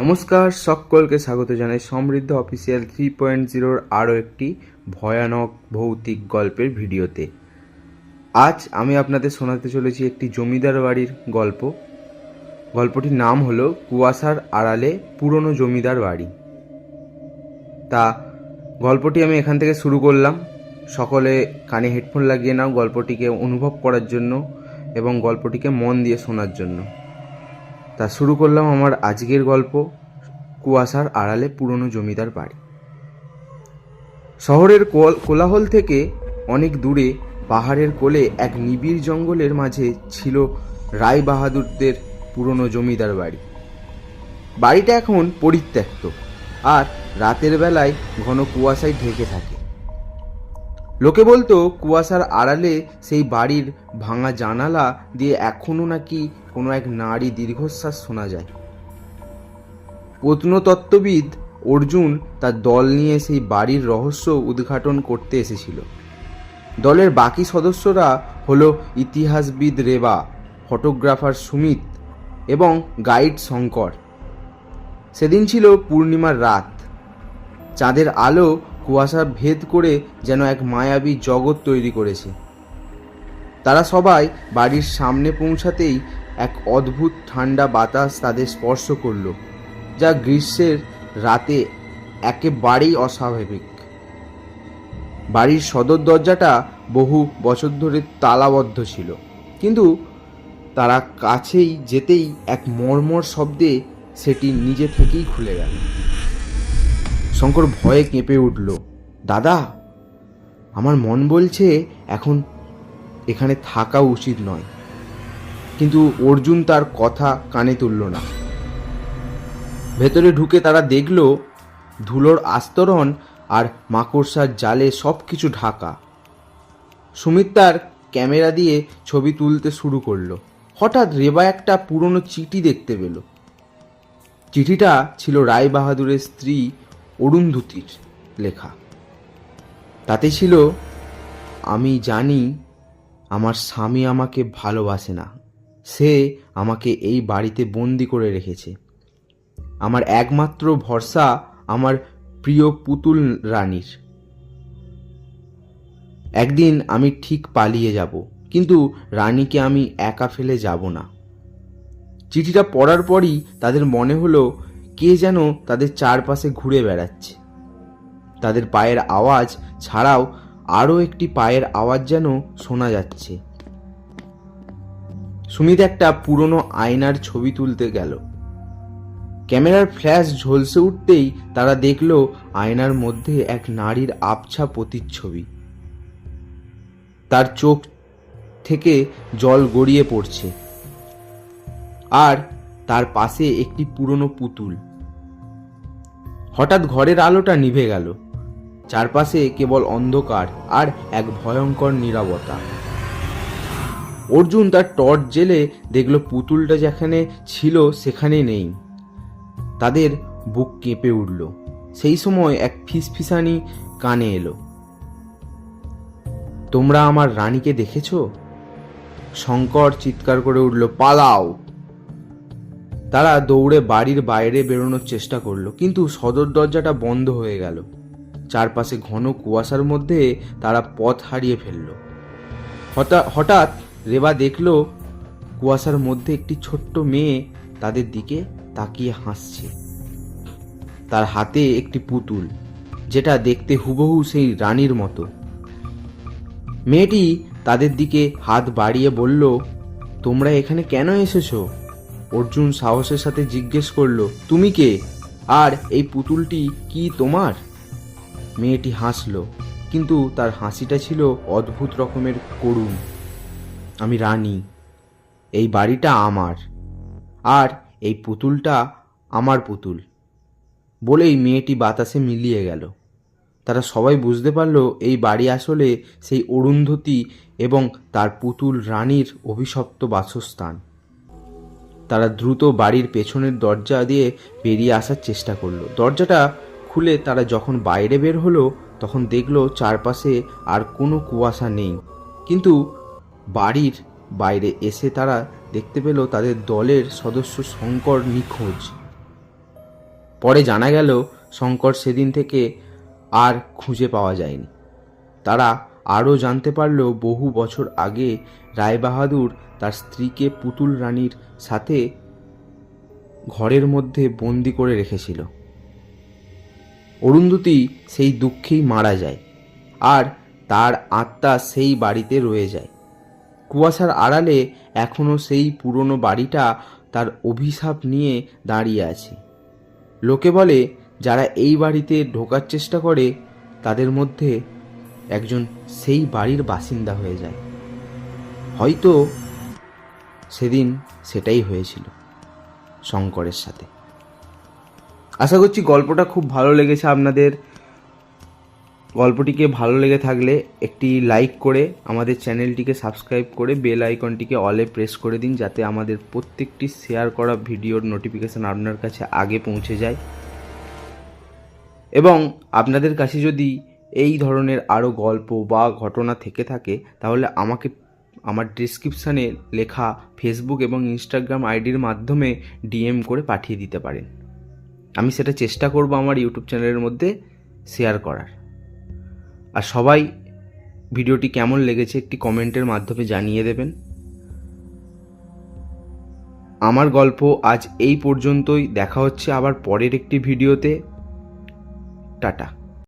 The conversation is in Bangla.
নমস্কার, সকলকে স্বাগত জানাই সমৃদ্ধ অফিসিয়াল থ্রি পয়েন্ট জিরোর আরও একটি ভয়ানক ভৌতিক গল্পের ভিডিওতে। আজ আমি আপনাদের শোনাতে চলেছি একটি জমিদার বাড়ির গল্প। গল্পটির নাম হলো কুয়াশার আড়ালে পুরনো জমিদার বাড়ি। তা গল্পটি আমি এখান থেকে শুরু করলাম। সকলে কানে হেডফোন লাগিয়ে নাও গল্পটিকে অনুভব করার জন্য এবং গল্পটিকে মন দিয়ে শোনার জন্য। তা শুরু করলাম আমার আজকের গল্প কুয়াশার আড়ালে পুরনো জমিদার বাড়ি। শহরের কোল- কোলাহল থেকে অনেক দূরে পাহাড়ের কোলে এক নিবিড় জঙ্গলের মাঝে ছিল রায় বাহাদুরদের পুরনো জমিদার বাড়ি। বাড়িটা এখন পরিত্যক্ত আর রাতের বেলায় ঘন কুয়াশায় ঢেকে থাকে। লোকে বলতো, কুয়াশার আড়ালে সেই বাড়ির ভাঙা জানালা দিয়ে এখনও নাকি কোনো এক নারী দীর্ঘশ্বাস শোনা যায়। প্রত্নতত্ত্ববিদ অর্জুন তার দল নিয়ে সেই বাড়ির রহস্য উদ্ঘাটন করতে এসেছিল। দলের বাকি সদস্যরা হলো ইতিহাসবিদ রেবা, ফটোগ্রাফার সুমিত এবং গাইড শঙ্কর। সেদিন ছিল পূর্ণিমার রাত। চাঁদের আলো কুয়াশা ভেদ করে যেন এক মায়াবী জগৎ তৈরি করেছে। তারা সবাই বাড়ির সামনে পৌঁছাতেই এক অদ্ভুত ঠান্ডা বাতাস তাদের স্পর্শ করল, যা গ্রীষ্মের রাতে একেবারেই অস্বাভাবিক। বাড়ির সদর দরজাটা বহু বছর ধরে তালাবদ্ধ ছিল, কিন্তু তারা কাছেই যেতেই এক মর্মর শব্দে সেটি নিজে থেকেই খুলে গেল। শঙ্কর ভয়ে কেঁপে উঠল, দাদা, আমার মন বলছে এখন এখানে থাকা উচিত নয়। কিন্তু অর্জুন তার কথা কানে তুলল না। ভেতরে ঢুকে তারা দেখল, ধুলোর আস্তরণ আর মাকড়সার জালে সব কিছু ঢাকা। সুমিত তার ক্যামেরা দিয়ে ছবি তুলতে শুরু করল। হঠাৎ রেবা একটা পুরনো চিঠি দেখতে পেল। চিঠিটা ছিল রায় বাহাদুরের স্ত্রী অরুন্ধতির লেখা। তাতে ছিল, আমি জানি আমার স্বামী আমাকে ভালোবাসে না। সে আমাকে এই বাড়িতে বন্দি করে রেখেছে। আমার একমাত্র ভরসা আমার প্রিয় পুতুল রানীর। একদিন আমি ঠিক পালিয়ে যাব, কিন্তু রানীকে আমি একা ফেলে যাব না। চিঠিটা পড়ার পরই তাদের মনে হলো কে যেন তাদের চারপাশে ঘুরে বেড়াচ্ছে। তাদের পায়ের আওয়াজ ছাড়াও আরও একটি পায়ের আওয়াজ যেন শোনা যাচ্ছে। সুমিত একটা পুরনো আয়নার ছবি তুলতে গেল। ক্যামেরার ফ্ল্যাশ ঝলসে উঠতেই তারা দেখল আয়নার মধ্যে এক নারীর আবছা প্রতিচ্ছবি। তার চোখ থেকে জল গড়িয়ে পড়ছে। আর তার পাশে একটি পুরনো পুতুল। হঠাৎ ঘরের আলোটা নিভে গেল। চারপাশে কেবল অন্ধকার আর এক ভয়ঙ্কর নীরবতা। অর্জুন তার টর্চ জেলে দেখল পুতুলটা যেখানে ছিল সেখানে নেই। তাদের বুক কেঁপে উঠল। সেই সময় এক ফিসফিসানি কানে এলো। তোমরা আমার রানীকে দেখেছ? শঙ্কর চিৎকার করে উঠল, পালাও! তারা দৌড়ে বাড়ির বাইরে বেরোনোর চেষ্টা করল, কিন্তু সদর দরজাটা বন্ধ হয়ে গেল। চারপাশে ঘন কুয়াশার মধ্যে তারা পথ হারিয়ে ফেলল। হঠাৎ রেবা দেখল কুয়াশার মধ্যে একটি ছোট্ট মেয়ে তাদের দিকে তাকিয়ে হাসছে। তার হাতে একটি পুতুল, যেটা দেখতে হুবহু সেই রানীর মতো। মেয়েটি তাদের দিকে হাত বাড়িয়ে বলল, তোমরা এখানে কেন এসেছ? অর্জুন সাহসের সাথে জিজ্ঞেস করল, তুমি কে? আর এই পুতুলটি কি তোমার? মেয়েটি হাসলো, কিন্তু তার হাসিটা ছিল অদ্ভুত রকমের করুণ। আমি রানী, এই বাড়িটা আমার, আর এই পুতুলটা আমার পুতুল। বলেই মেয়েটি বাতাসে মিলিয়ে গেল। তারা সবাই বুঝতে পারল এই বাড়ি আসলে সেই অরুন্ধতী এবং তার পুতুল রানীর অভিশপ্ত বাসস্থান। তারা দ্রুত বাড়ির পেছনের দরজা দিয়ে বেরিয়ে আসার চেষ্টা করল। দরজাটা খুলে তারা যখন বাইরে বের হলো, তখন দেখল চারপাশে আর কোনো কুয়াশা নেই। কিন্তু বাড়ির বাইরে এসে তারা দেখতে পেল তাদের দলের সদস্য শঙ্কর নিখোঁজ। পরে জানা গেল, শঙ্কর সেদিন থেকে আর খুঁজে পাওয়া যায়নি। তারা আরও জানতে পারল বহু বছর আগে রায়বাহাদুর তার স্ত্রীকে পুতুল রানীর সাথে ঘরের মধ্যে বন্দি করে রেখেছিল। অরুন্ধতী সেই দুঃখেই মারা যায় আর তার আত্মা সেই বাড়িতে রয়ে যায়। কুয়াশার আড়ালে এখনও সেই পুরনো বাড়িটা তার অভিশাপ নিয়ে দাঁড়িয়ে আছে। লোকে বলে, যারা এই বাড়িতে ঢোকার চেষ্টা করে, তাদের মধ্যে একজন সেই বাড়ির বাসিন্দা হয়ে যায়। হয়তো সেদিন সেটাই হয়েছিল শঙ্করের সাথে। আশা করছি গল্পটা খুব ভালো লেগেছে আপনাদের। গল্পটিকে ভালো লেগে থাকলে একটি লাইক করে আমাদের চ্যানেলটিকে সাবস্ক্রাইব করে বেল আইকনটিকে অলে প্রেস করে দিন যাতে আমাদের প্রত্যেকটি শেয়ার করা ভিডিওর নোটিফিকেশান আপনার কাছে আগে পৌঁছে যায়। এবং আপনাদের কাছে যদি এই ধরনের আরও গল্প বা ঘটনা থেকে থাকে, তাহলে আমাকে, আমার ডিসক্রিপশানে লেখা ফেসবুক এবং ইনস্টাগ্রাম আইডির মাধ্যমে ডিএম করে পাঠিয়ে দিতে পারেন। আমি সেটা চেষ্টা করব আমার ইউটিউব চ্যানেলের মধ্যে শেয়ার করার। আর সবাই ভিডিওটি কেমন লেগেছে একটি কমেন্টের মাধ্যমে জানিয়ে দেবেন। আমার গল্প আজ এই পর্যন্তই, দেখা হচ্ছে আবার পরের একটি ভিডিওতে। টাটা।